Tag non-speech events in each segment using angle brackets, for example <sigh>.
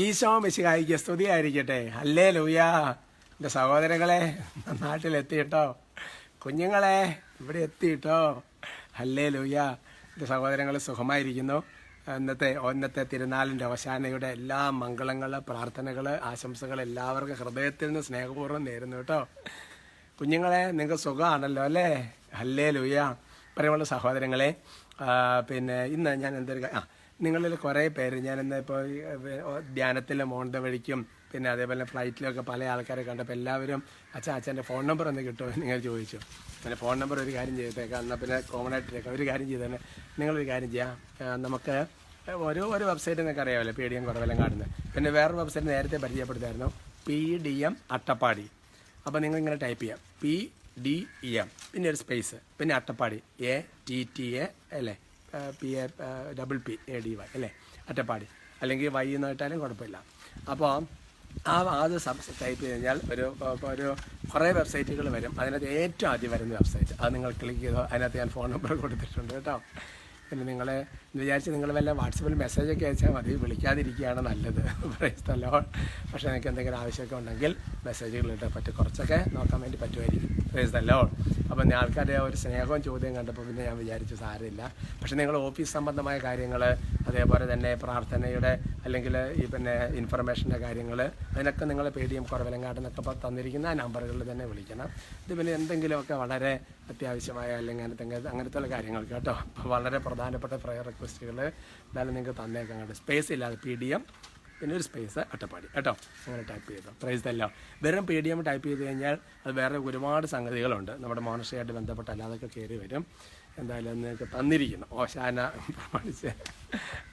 ഈശോ മിശിഹായിക്ക് സ്തുതിയായിരിക്കട്ടെ. അല്ലേ ലൂയാ എന്റെ സഹോദരങ്ങളെ നാട്ടിലെത്തിയിട്ടോ. കുഞ്ഞുങ്ങളെ ഇവിടെ എത്തിയിട്ടോ. അല്ലേ ലൂയാ എന്റെ സഹോദരങ്ങൾ സുഖമായിരിക്കുന്നു. ഇന്നത്തെ ഇന്നത്തെ തിരുനാളിന്റെ അവസാനയുടെ എല്ലാ മംഗളങ്ങൾ പ്രാർത്ഥനകൾ ആശംസകൾ എല്ലാവർക്കും ഹൃദയത്തിൽ നിന്ന് സ്നേഹപൂർവം നേരുന്നു കേട്ടോ. കുഞ്ഞുങ്ങളെ നിങ്ങൾക്ക് സുഖമാണല്ലോ അല്ലേ? അല്ലേ ലൂയ പറയുമ്പോൾ സഹോദരങ്ങളെ പിന്നെ ഇന്ന് ഞാൻ എന്തൊരു ആ നിങ്ങളിൽ കുറേ പേര് ഞാൻ ഇന്ന് ഇപ്പോൾ ധ്യാനത്തിൽ മോണ്ട വഴിക്കും പിന്നെ അതേപോലെ ഫ്ലൈറ്റിലൊക്കെ പല ആൾക്കാരെ കണ്ടപ്പോൾ എല്ലാവരും അച്ഛൻ അച്ഛന്റെ ഫോൺ നമ്പർ ഒന്ന് കിട്ടുമോ നിങ്ങൾ ചോദിച്ചു. പിന്നെ ഫോൺ നമ്പർ ഒരു കാര്യം ചെയ്തേക്കാം എന്നാൽ പിന്നെ കോമൺ ആയിട്ടേക്കാം ഒരു കാര്യം ചെയ്തേനെ നിങ്ങളൊരു കാര്യം ചെയ്യാം. നമുക്ക് ഓരോ ഓരോ വെബ്സൈറ്റ് നിങ്ങൾക്ക് അറിയാമല്ലോ പി ഡി എം കുറവെല്ലാം കാണുന്നത്. പിന്നെ വേറൊരു വെബ്സൈറ്റ് നേരത്തെ പരിചയപ്പെടുത്തായിരുന്നു പി ഡി എം അട്ടപ്പാടി. അപ്പോൾ നിങ്ങൾ ഇങ്ങനെ ടൈപ്പ് ചെയ്യാം. പി ഡി എം പിന്നെ ഒരു സ്പേസ് പിന്നെ Attappadi. A T T A അല്ലേ? P A double P A D Y അല്ലേ? അട്ടപ്പാടി. അല്ലെങ്കിൽ വൈ എന്ന് ഇട്ടാലും കുഴപ്പമില്ല. അപ്പോൾ ആ അത് സബ് ടൈപ്പ് ചെയ്ത് കഴിഞ്ഞാൽ ഒരു ഒരു കുറേ വെബ്സൈറ്റുകൾ വരും. അതിനകത്ത് ഏറ്റവും ആദ്യം വരുന്ന വെബ്സൈറ്റ് അത് നിങ്ങൾ ക്ലിക്ക് ചെയ്തോ അതിനകത്ത് ഞാൻ ഫോൺ നമ്പർ കൊടുത്തിട്ടുണ്ട് കേട്ടോ. പിന്നെ നിങ്ങളെ വിചാരിച്ച് നിങ്ങൾ വല്ല വാട്സപ്പിൽ മെസ്സേജൊക്കെ അയച്ചാൽ മതി. വിളിക്കാതിരിക്കുകയാണ് നല്ലത്. <laughs> പ്രൈസ്തല്ലോ പക്ഷേ നിങ്ങൾക്ക് എന്തെങ്കിലും ആവശ്യമൊക്കെ ഉണ്ടെങ്കിൽ മെസ്സേജുകൾ ഇട്ടാൽ പറ്റും. കുറച്ചൊക്കെ നോക്കാൻ വേണ്ടി പറ്റുമായിരിക്കും. പ്രൈസ്തല്ലോ അപ്പം ഞാൻ ആൾക്കാരുടെ ഒരു സ്നേഹവും ചോദ്യം കണ്ടപ്പോൾ പിന്നെ ഞാൻ വിചാരിച്ചു സാരമില്ല. പക്ഷേ നിങ്ങൾ ഓഫീസ് സംബന്ധമായ കാര്യങ്ങൾ അതേപോലെ തന്നെ പ്രാർത്ഥനയുടെ അല്ലെങ്കിൽ ഈ പിന്നെ ഇൻഫർമേഷന്റെ കാര്യങ്ങൾ അതിനൊക്കെ നിങ്ങൾ പേ ടി എം കുറവിലങ്ങാട്ടെന്നൊക്കെ തന്നിരിക്കുന്ന ആ നമ്പറുകളിൽ തന്നെ വിളിക്കണം. ഇത് പിന്നെ എന്തെങ്കിലുമൊക്കെ വളരെ അത്യാവശ്യമായ അല്ലെങ്കിൽ അങ്ങനത്തെ അങ്ങനത്തെ കാര്യങ്ങൾ കേട്ടോ. വളരെ പ്രധാനപ്പെട്ട പ്രയർ റിക്വസ്റ്റുകൾ എന്തായാലും നിങ്ങൾക്ക് തന്നേക്കാം കേട്ടോ സ്പേസ് ഇല്ലാതെ പി ഡി എം പിന്നെ ഒരു സ്പേസ് അട്ടപ്പാടി. കേട്ടോ? അങ്ങനെ ടൈപ്പ് ചെയ്തോ. പ്രൈസ് തല്ലോ വെറും പി ഡി എം ടൈപ്പ് ചെയ്ത് കഴിഞ്ഞാൽ അത് വേറെ ഒരുപാട് സംഗതികളുണ്ട്. നമ്മുടെ മോണസ്ട്രിയായിട്ട് ബന്ധപ്പെട്ട അല്ലാതൊക്കെ കയറി വരും. എന്തായാലും നിങ്ങൾക്ക് തന്നിരിക്കുന്നു. ഓശാന പ്രമാണിച്ച്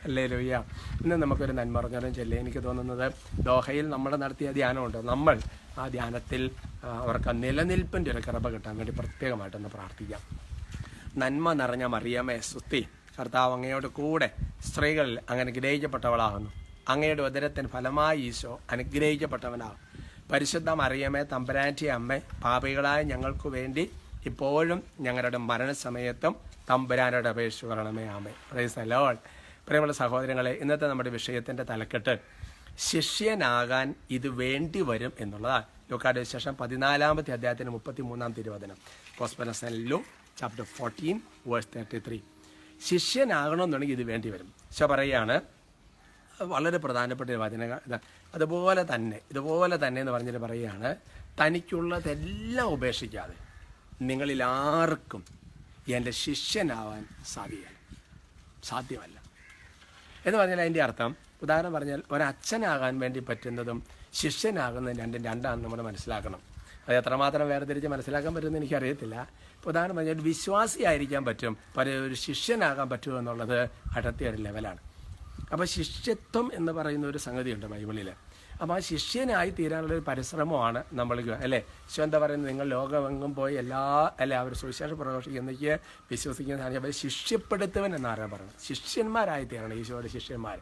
അല്ലേ ലോയ്യ ഇന്ന് നമുക്കൊരു നന്മറഞ്ഞാലും ചെല്ലേ. എനിക്ക് തോന്നുന്നത് ദോഹയിൽ നമ്മൾ നടത്തിയ ധ്യാനമുണ്ട്. നമ്മൾ ആ ധ്യാനത്തിൽ അവർക്ക് നിലനിൽപ്പിന്റെ ഒരു കൃപ കിട്ടാൻ വേണ്ടി പ്രത്യേകമായിട്ടൊന്ന് പ്രാർത്ഥിക്കാം. നന്മ നിറഞ്ഞ മറിയമേ സുത്തി. കർത്താവ് അങ്ങയോട് കൂടെ സ്ത്രീകളിൽ അങ്ങനെ അനുഗ്രഹിക്കപ്പെട്ടവളാകുന്നു അങ്ങയുടെ ഉദരത്തിന് ഫലമായി ഈശോ അനുഗ്രഹിക്കപ്പെട്ടവനാകും പരിശുദ്ധ മറിയമേ തമ്പരാറ്റി അമ്മ പാപികളായ ഞങ്ങൾക്ക് വേണ്ടി ഇപ്പോഴും ഞങ്ങളുടെ മരണസമയത്തും തമ്പുരാനോട് അപേക്ഷ പറയണമേ ആമേ പ്രൈസ് അലോൾ പ്രിയമുള്ള സഹോദരങ്ങളെ ഇന്നത്തെ നമ്മുടെ വിഷയത്തിന്റെ തലക്കെട്ട് ശിഷ്യനാകാൻ ഇത് വേണ്ടി വരും എന്നുള്ളതാണ്. ലൂക്കാട് ശേഷം പതിനാലാമത്തെ അധ്യായത്തിന് മുപ്പത്തി മൂന്നാം തിരുവചനം. കോസ്പനസനിലു chapter fourteen verse thirty three ശിഷ്യനാകണമെന്നുണ്ടെങ്കിൽ ഇത് വേണ്ടി വരും. പക്ഷെ പറയാണ് അത് വളരെ പ്രധാനപ്പെട്ട ഒരു വചന. അതുപോലെ തന്നെ ഇതുപോലെ തന്നെ എന്ന് പറഞ്ഞിട്ട് പറയുകയാണ് തനിക്കുള്ളതെല്ലാം ഉപേക്ഷിക്കാതെ നിങ്ങളിൽ ആർക്കും എന്റെ ശിഷ്യനാവാൻ സാധ്യമല്ല സാധ്യമല്ല. എന്ന് പറഞ്ഞാൽ അതിന്റെ അർത്ഥം ഉദാഹരണം പറഞ്ഞാൽ ഒരച്ഛനാകാൻ വേണ്ടി പറ്റുന്നതും ശിഷ്യനാകുന്നതും രണ്ടും രണ്ടാണ് നമ്മൾ മനസ്സിലാക്കണം. അത് എത്രമാത്രം വേർതിരിച്ച് മനസ്സിലാക്കാൻ പറ്റുമെന്ന് എനിക്കറിയത്തില്ല. ഇപ്പോൾ ഉദാഹരണം പറഞ്ഞാൽ വിശ്വാസിയായിരിക്കാൻ പറ്റും പല ഒരു ശിഷ്യനാകാൻ പറ്റുമോ എന്നുള്ളത് അടുത്ത ഒരു ലെവലാണ് അപ്പോൾ ശിഷ്യത്വം എന്ന് പറയുന്ന ഒരു സംഗതിയുണ്ട് ബൈബിളിൽ അപ്പോൾ ആ ശിഷ്യനായി തീരാനുള്ള ഒരു പരിശ്രമമാണ് നമ്മൾ അല്ലേ? ശിവ എന്താ പറയുന്നത്? നിങ്ങൾ ലോകമെങ്ങും പോയി എല്ലാ അല്ലെ അവർ സുവിശേഷം പ്രഘോഷിക്കുന്നയ്ക്ക് വിശ്വസിക്കുന്ന അവർ ശിഷ്യപ്പെടുത്തവൻ എന്നാരാണ് പറയുന്നത്? ശിഷ്യന്മാരായി തീരണം ഈശോയുടെ ശിഷ്യന്മാർ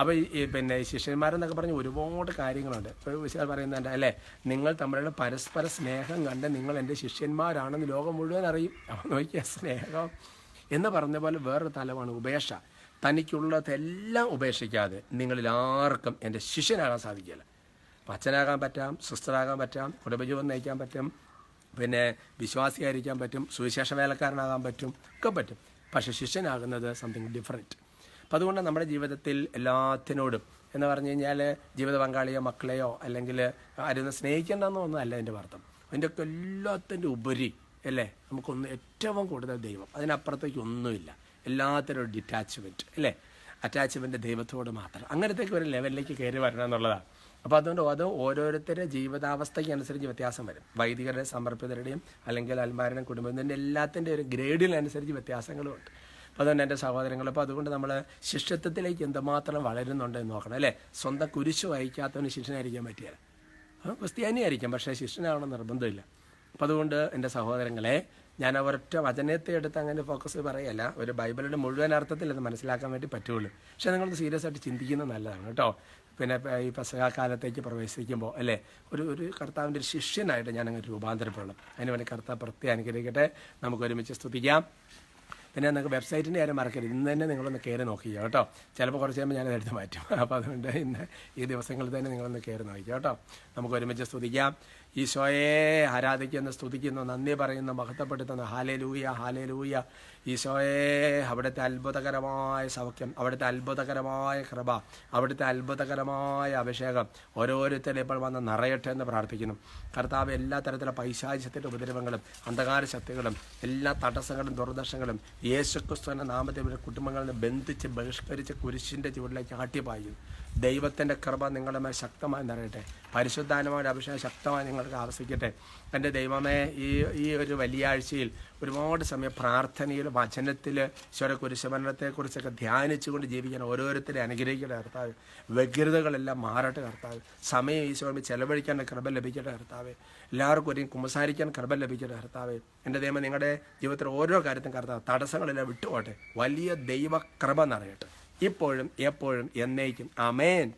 അപ്പോൾ ഈ പിന്നെ ശിഷ്യന്മാരെന്നൊക്കെ പറഞ്ഞ് ഒരുപാട് കാര്യങ്ങളുണ്ട്. ഇപ്പോൾ പറയുന്നുണ്ട് അല്ലേ നിങ്ങൾ തമ്മിലുള്ള പരസ്പര സ്നേഹം കണ്ട് നിങ്ങൾ എന്റെ ശിഷ്യന്മാരാണെന്ന് ലോകം മുഴുവൻ അറിയും. അപ്പോൾ നോക്കിയ സ്നേഹം എന്ന് പറഞ്ഞ പോലെ വേറൊരു തലമാണ് ഉപേക്ഷ. തനിക്കുള്ളതെല്ലാം ഉപേക്ഷിക്കാതെ നിങ്ങളിൽ ആർക്കും എന്റെ ശിഷ്യനാകാൻ സാധിക്കില്ല അച്ഛനാകാൻ പറ്റാം സിസ്റ്ററാകാൻ പറ്റാം കുടുംബജീവൻ നയിക്കാൻ പറ്റും പിന്നെ വിശ്വാസിയായിരിക്കാൻ പറ്റും സുവിശേഷ വേലക്കാരനാകാൻ പറ്റും ഒക്കെ പറ്റും. പക്ഷെ ശിഷ്യനാകുന്നത് സംതിങ് ഡിഫറെന്റ് അപ്പം അതുകൊണ്ട് നമ്മുടെ ജീവിതത്തിൽ എല്ലാത്തിനോടും എന്ന് പറഞ്ഞു കഴിഞ്ഞാൽ ജീവിത പങ്കാളിയോ മക്കളെയോ അല്ലെങ്കിൽ ആരും സ്നേഹിക്കേണ്ടെന്നൊന്നും അല്ല എന്റെ അർത്ഥം അതിന്റെ ഒക്കെ എല്ലാത്തിന്റെ ഉപരി അല്ലേ? നമുക്കൊന്ന് ഏറ്റവും കൂടുതൽ ദൈവം. അതിനപ്പുറത്തേക്ക് ഒന്നുമില്ല. എല്ലാത്തിനും ഒരു ഡിറ്റാച്ച്മെന്റ് അല്ലേ? അറ്റാച്ച്മെന്റ് ദൈവത്തോട് മാത്രം. അങ്ങനത്തേക്ക് ഒരു ലെവലിലേക്ക് കയറി വരണം എന്നുള്ളതാണ്. അപ്പോൾ അതുകൊണ്ട് അത് ഓരോരുത്തരുടെ ജീവിതാവസ്ഥയ്ക്ക് അനുസരിച്ച് വ്യത്യാസം വരും. വൈദികരുടെ സമർപ്പിതരുടെയും അല്ലെങ്കിൽ അൽമാരുടെ കുടുംബത്തിന്റെ എല്ലാത്തിന്റെ ഒരു ഗ്രേഡിനനുസരിച്ച് വ്യത്യാസങ്ങളുമുണ്ട് അപ്പോൾ അതുകൊണ്ട് എന്റെ സഹോദരങ്ങൾ അപ്പോൾ അതുകൊണ്ട് നമ്മൾ ശിഷ്യത്വത്തിലേക്ക് എന്തുമാത്രം വളരുന്നുണ്ട് എന്ന് നോക്കണം അല്ലേ? സ്വന്തം കുരിശ് വഹിക്കാത്തവന് ശിഷ്യനായിരിക്കാൻ പറ്റിയാൽ. ക്രിസ്ത്യാനിയായിരിക്കും പക്ഷേ ശിഷ്യനാവണം നിർബന്ധമില്ല. അപ്പോൾ അതുകൊണ്ട് എന്റെ സഹോദരങ്ങളെ ഞാൻ ഒരൊറ്റ വചനത്തെ എടുത്ത് അങ്ങനെ ഫോക്കസ് പറയല്ല. ഒരു ബൈബിളിന്റെ മുഴുവൻ അർത്ഥത്തിൽ അത് മനസ്സിലാക്കാൻ വേണ്ടി പറ്റുള്ളൂ. പക്ഷേ നിങ്ങളത് സീരിയസ് ആയിട്ട് ചിന്തിക്കുന്നത് നല്ലതാണ് കേട്ടോ. പിന്നെ ഈ പസകാലത്തേക്ക് പ്രവേശിക്കുമ്പോൾ അല്ലേ? ഒരു ഒരു കർത്താവിന്റെ ഒരു ശിഷ്യനായിട്ട് അങ്ങനെ രൂപാന്തരപ്പെടണം. അതിനുവേണ്ടി കർത്താവ് പ്രത്യേകം അനുഗ്രഹിക്കട്ടെ. നമുക്ക് ഒരുമിച്ച് സ്തുതിക്കാം. പിന്നെ നിങ്ങൾക്ക് വെബ്സൈറ്റിന്റെ കാര്യം മറക്കരുത്. ഇന്ന് തന്നെ നിങ്ങളൊന്ന് കയറി നോക്കിയോ കേട്ടോ. ചിലപ്പോൾ കുറച്ച് കഴിയുമ്പോൾ ഞാനത് എടുത്ത് മാറ്റും. അപ്പോൾ അതുകൊണ്ട് ഇന്ന് ഈ ദിവസങ്ങളിൽ തന്നെ നിങ്ങളൊന്ന് കയറി നോക്കിയോ കേട്ടോ. നമുക്ക് ഒരുമിച്ച് സ്തുതിക്കാം. ഈശോയെ ആരാധിക്കുന്ന സ്തുതിക്കുന്നു നന്ദി പറയുന്നു മഹത്വപ്പെടുത്തുന്നു. ഹാലേ ലൂയ ഹാലേ ലൂയ ഈശോയെ അവിടുത്തെ അത്ഭുതകരമായ സൗഖ്യം അവിടുത്തെ അത്ഭുതകരമായ കൃപ അവിടുത്തെ അത്ഭുതകരമായ അഭിഷേകം ഓരോരുത്തരും ഇപ്പോൾ വന്ന് നിറയട്ടെ എന്ന് പ്രാർത്ഥിക്കുന്നു. കർത്താവ് എല്ലാ തരത്തിലുള്ള പൈശാചത്തിന്റെ ഉപദ്രവങ്ങളും അന്ധകാര ശക്തികളും എല്ലാ തടസ്സങ്ങളും ദുർദർശങ്ങളും യേശുക്രിസ്തുവിന്റെ നാമത്തെ ഇവരുടെ കുടുംബങ്ങളിൽ നിന്ന് ബന്ധിച്ച് ബഹിഷ്കരിച്ച് കുരിശിന്റെ ചുവടിലേക്ക് ആട്ടിപ്പായിരുന്നു ദൈവത്തിന്റെ കൃപ നിങ്ങളുടെ മേൽ ശക്തമായി നിറയട്ടെ. പരിശുദ്ധാനമായ അഭിഷേകം ശക്തമായി നിങ്ങൾക്ക് ആവശ്യിക്കട്ടെ എന്റെ ദൈവമേ ഈ ഈ ഒരു വലിയ ആഴ്ചയിൽ ഒരുപാട് സമയം പ്രാർത്ഥനയിൽ വചനത്തിൽ ഈശ്വര കുരിശമരണത്തെക്കുറിച്ചൊക്കെ ധ്യാനിച്ചുകൊണ്ട് ജീവിക്കാൻ ഓരോരുത്തരെ അനുഗ്രഹിക്കട്ടെ കർത്താവ്. വ്യഗ്രതകളെല്ലാം മാറട്ടെ കർത്താവ്. സമയം ഈശോമി ചെലവഴിക്കാൻ കൃപ ലഭിക്കട്ടെ കർത്താവ്. എല്ലാവർക്കും ഒരു കുമ്പസാരിക്കാൻ കൃപ ലഭിക്കട്ടെ കർത്താവ്. എന്റെ ദൈവം നിങ്ങളുടെ ജീവിതത്തിൽ ഓരോ കാര്യത്തും കർത്താവ് തടസ്സങ്ങളെല്ലാം വിട്ടുപോട്ടെ വലിയ ദൈവ കൃപ നിറയട്ടെ. ഇപ്പോഴും എപ്പോഴും എന്നേക്കും. അമേൻ